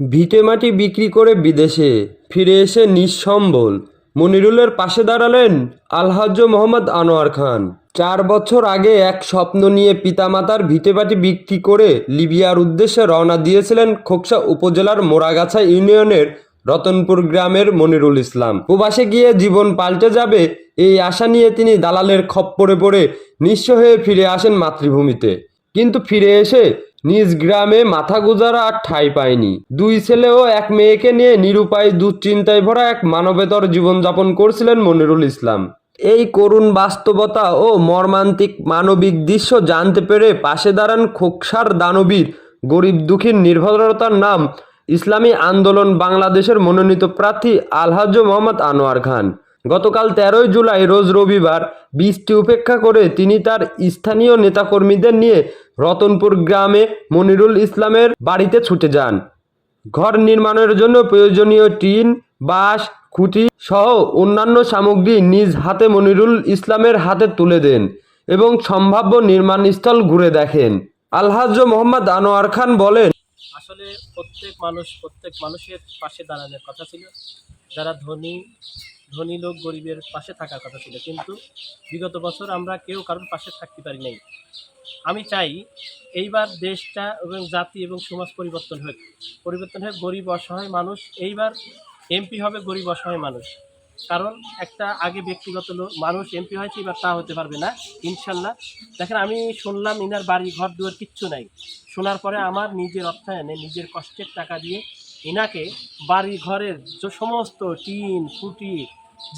ভিটেমাটি বিক্রি করে বিদেশে ফিরে এসে নিঃসম্বল। মনিরুলের পাশে দাঁড়ালেন আলহাজ্জ মোহাম্মদ আনোয়ার খান। চার বছর আগে এক স্বপ্ন নিয়ে পিতামাতার ভিটেমাটি বিক্রি করে লিবিয়ার উদ্দেশ্যে রওনা দিয়েছিলেন খোকসা উপজেলার মোরাগাছা ইউনিয়নের রতনপুর গ্রামের মনিরুল ইসলাম। প্রবাসে গিয়ে জীবন পাল্টে যাবে এই আশা নিয়ে তিনি দালালের খপ্পরে পড়ে নিঃস্ব হয়ে ফিরে আসেন মাতৃভূমিতে। কিন্তু ফিরে এসে নিজ গ্রামে মাথা গুজারা আর ঠাঁই পায়নি। দুই ছেলে ও এক মেয়েকে নিয়ে নিরুপায় দুশ্চিন্তায় ভরা এক মানবেতর জীবনযাপন করছিলেন মনিরুল ইসলাম। এই করুণ বাস্তবতা ও মর্মান্তিক মানবিক দৃশ্য জানতে পেরে পাশে দাঁড়ান খোকসার দানবীর, গরিব দুঃখীর নির্ভরতার নাম। ইসলামী আন্দোলন বাংলাদেশের মনোনীত প্রার্থী আলহাজ মোহাম্মদ আনোয়ার খান। গতকাল তেরোই জুলাই, রোজ রবিবার বৃষ্টি উপেক্ষা করে তিনি তার স্থানীয় নেতাকর্মীদের নিয়ে রতনপুর গ্রামে মনিরুল ইসলামের বাড়িতে ছুটে যান। ঘর নির্মাণের জন্য প্রয়োজনীয় টিন, বাঁশ, খুঁটি সহ অন্যান্য সামগ্রী নিজ হাতে মনিরুল ইসলামের হাতে তুলে দেন এবং সম্ভাব্য নির্মাণস্থল ঘুরে দেখেন। আলহাজ মোহাম্মদ আনোয়ার খান বলেন, আসলে প্রত্যেক মানুষ, প্রত্যেক মানুষের পাশে দাঁড়ানোর কথা ছিল। যারা ধনী ধনী লোক গরিবের পাশে থাকার কথা ছিল। কিন্তু বিগত বছর আমরা কেউ কারোর পাশে থাকতে পারি নাই। আমি চাই এইবার দেশটা এবং জাতি এবং সমাজ পরিবর্তন হোক। পরিবর্তন হোক, গরিব অসহায় মানুষ, এইবার এমপি হবে গরিব অসহায় মানুষ। কারণ একটা আগে ব্যক্তিগত মানুষ এমপি হয়েছে, এবার তা হতে পারবে না, ইনশাল্লাহ। দেখেন, আমি শুনলাম ইনার বাড়ি ঘর দুয়ার কিচ্ছু নাই। শোনার পরে আমার নিজের অর্থায়নে, নিজের কষ্টের টাকা দিয়ে ইনাকে বাড়ি ঘরের যে সমস্ত টিন ফুটি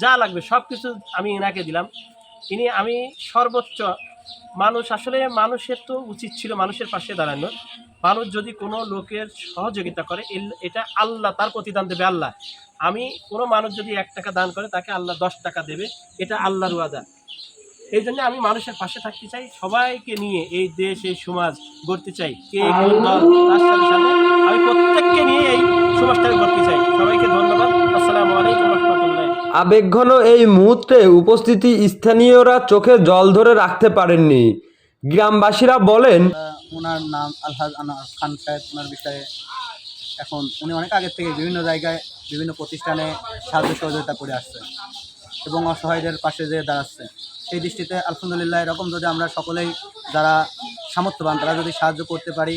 যা লাগবে সব কিছু আমি এনাকে দিলাম। ইনি, আমি সর্বোচ্চ মানুষ, আসলে মানুষের তো উচিত ছিল মানুষের পাশে দাঁড়ানো। মানুষ যদি কোনো লোকের সহযোগিতা করে এটা আল্লাহ তার প্রতিদান দেবে, আল্লাহ। আমি, কোনো মানুষ যদি এক টাকা দান করে, তাকে আল্লাহ দশ টাকা দেবে, এটা আল্লাহর ওয়াদা। এই জন্য আমি মানুষের পাশে থাকতে চাই, সবাইকে নিয়ে এই দেশ, এই সমাজ গড়তে চাই। কে কোন দল তার সাথে সাথে আমি প্রত্যেককে নিয়ে এই সমাজটাকে গড়তে চাই। সবাইকে ধন্যবাদ। আসসালামু আলাইকুম রহমতুল্লাহ। আবেগঘন এই মুহূর্তে উপস্থিতি স্থানীয়রা চোখে জল ধরে রাখতে পারেননি। গ্রামবাসীরা বলেন ওনার নাম আলহাজ আনোয়ার খান সাহেব ওনার বিষয়ে এখন উনি অনেক আগের থেকে বিভিন্ন জায়গায় বিভিন্ন প্রতিষ্ঠানে সাহায্য সহযোগিতা করে আসছে এবং অসহায়দের পাশে যেয়ে দাঁড়াচ্ছে সেই দৃষ্টিতে আলহামদুলিল্লাহ এরকম যদি আমরা সকলেই যারা সামর্থ্যবান তারা যদি সাহায্য করতে পারি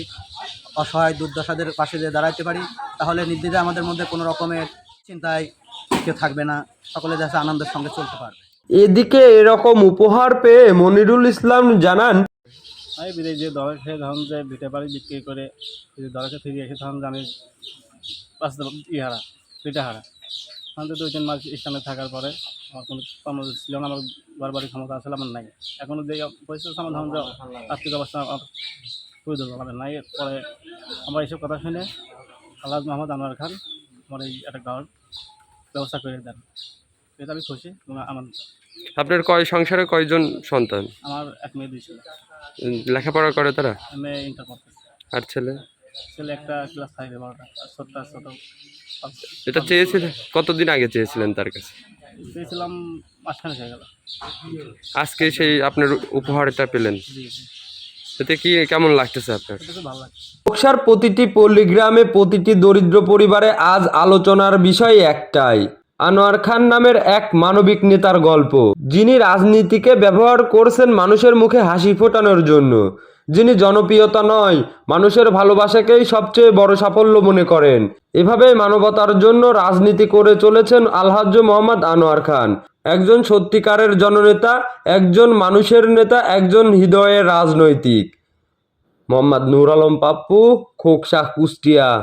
অসহায় দুর্দশাদের পাশে যেয়ে দাঁড়াতে পারি তাহলে নির্দ্বিধায় আমাদের মধ্যে কোনো রকমের চিন্তায় কেউ থাকবে না সকলে যাতে আনন্দের সঙ্গে চলতে পারবে। এদিকে এরকম উপহার পেয়ে মনিরুল ইসলাম জানান আমি বিদেশ যে দরজা খেয়ে তখন যে ভিটে বাড়ি বিক্রি করে যদি দরজা ফিরে এসে তখন যে আমি বাঁচতে ই হারা তখন তো দুই তিন মাস স্থানে থাকার পরে আমার কোনো কর্ম ছিল না আমার ঘর বাড়ির ক্ষমতা আসলে আমার নাই। এখনও যে পরিস্থিতি আমার ধরুন যে আর্থিক অবস্থা দুর্বল আমার নাই পরে আমার এইসব কথা শুনে আল্লাহ মোহাম্মদ আনোয়ার খান আমার এই একটা ঘর ব্যবস্থা করে দেন। এটা আমি খুশি এবং আমার আপনার কয় সংসারে কয়জন সন্তান? আমার এক মেয়ে দুই ছিল। লেখাপড়া করে তারা? মেয়ে ইন্টার আর ছেলে? ছেলে একটা ক্লাস ফাইভে বারোটা। ছোট্ট ছোট। এটা চেয়েছিলেন? কতদিন আগে চেয়েছিলেন তার কাছে? চেয়েছিলাম মাঝখানে হয়ে গেল। আজকে সেই আপনার উপহারটা পেলেন। এতে কি কেমন লাগতেছে আপনার? এটা তো ভালো লাগছে বক্সার প্রতিটি পল্লীগ্রামে প্রতিটি দরিদ্র পরিবারে আজ আলোচনার বিষয় একটাই। আনোয়ার খান নামের এক মানবিক নেতার গল্প। যিনি রাজনীতিকে ব্যবহার করছেন মানুষের মুখে হাসি ফোটানোর জন্য। যিনি জনপ্রিয়তা নয় মানুষের ভালোবাসাকেই সবচেয়ে বড় সাফল্য মনে করেন। এভাবেই মানবতার জন্য রাজনীতি করে চলেছেন আলহাজ্য মোহাম্মদ আনোয়ার খান। একজন সত্যিকারের জননেতা, একজন মানুষের নেতা, একজন হৃদয়ের রাজনৈতিক। মোহাম্মদ নূর আলম পাপ্পু খোকসাহ কুষ্টিয়া।